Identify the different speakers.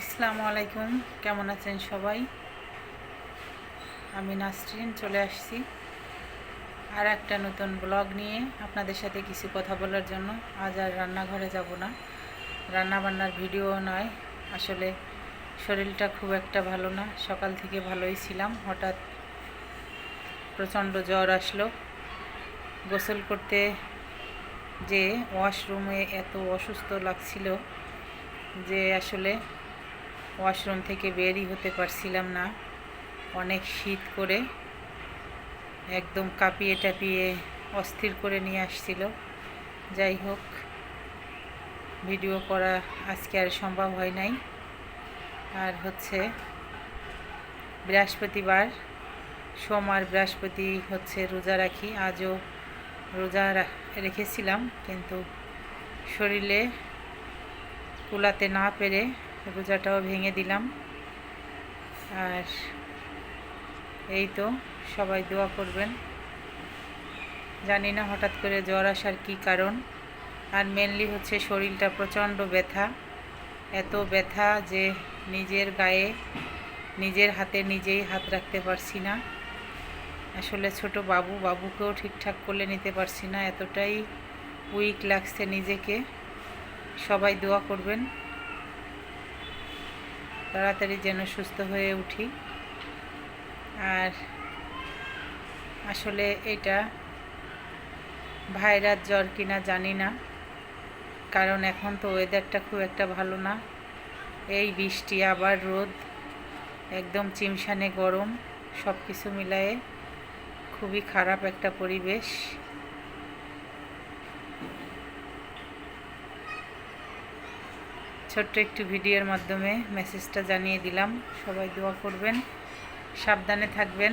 Speaker 1: আসসালামু আলাইকুম। কেমন আছেন সবাই? আমি নাসরিন, চলে আসছি আর একটা নতুন ব্লগ নিয়ে আপনাদের সাথে কিছু কথা বলার জন্য। আজ আর রান্নাঘরে যাব না। রান্না বান্নার ভিডিও নয়। আসলে শরীরটা খুব একটা ভালো না। সকাল থেকে ভালোই ছিলাম। হঠাৎ প্রচণ্ড জ্বর আসলো। গোসল করতে যে ওয়াশরুমে এত অসুস্থ লাগছিল যে আসলে ওয়াশরুম থেকে বেরই হতে পারছিলাম না। অনেক শীত করে একদম কাঁপিয়ে টাপিয়ে অস্থির করে নিয়ে আসছিল। যাই হোক, ভিডিও করা আজকে আর সম্ভব হয় নাই। আর হচ্ছে বৃহস্পতিবার, সোম আর বৃহস্পতি হচ্ছে রোজা রাখি। আজও রোজা রেখেছিলাম, কিন্তু শরীরে কুলাতে না পেরে রোজাটাও ভেঙে দিলাম। আর এই তো সবাই দোয়া করবেন। জানি না হঠাৎ করে জ্বর আসার কী কারণ। আর মেনলি হচ্ছে শরীরটা প্রচণ্ড ব্যথা। এত ব্যথা যে নিজের গায়ে, নিজের হাতে নিজেই হাত রাখতে পারছি না। আসলে ছোট বাবু, বাবুকেও ঠিকঠাক করলে নিতে পারছি না। এতটাই উইক লাগছে নিজেকে। সবাই দোয়া করবেন। তাড়াতাড়ি যেন সুস্থ হয়ে উঠি। আর আসলে এটা ভাইরাস জ্বর কিনা জানি না, কারণ এখন তো ওয়েদারটা খুব একটা ভালো না। এই বৃষ্টি, আবার রোদ, একদম চিমসানে গরম সব কিছু মিলায়ে খুবই খারাপ একটা পরিবেশ। ছোট্ট একটু ভিডিওর মাধ্যমে মেসেজটা জানিয়ে দিলাম। সবাই দোয়া করবেন সাবধানে থাকবেন।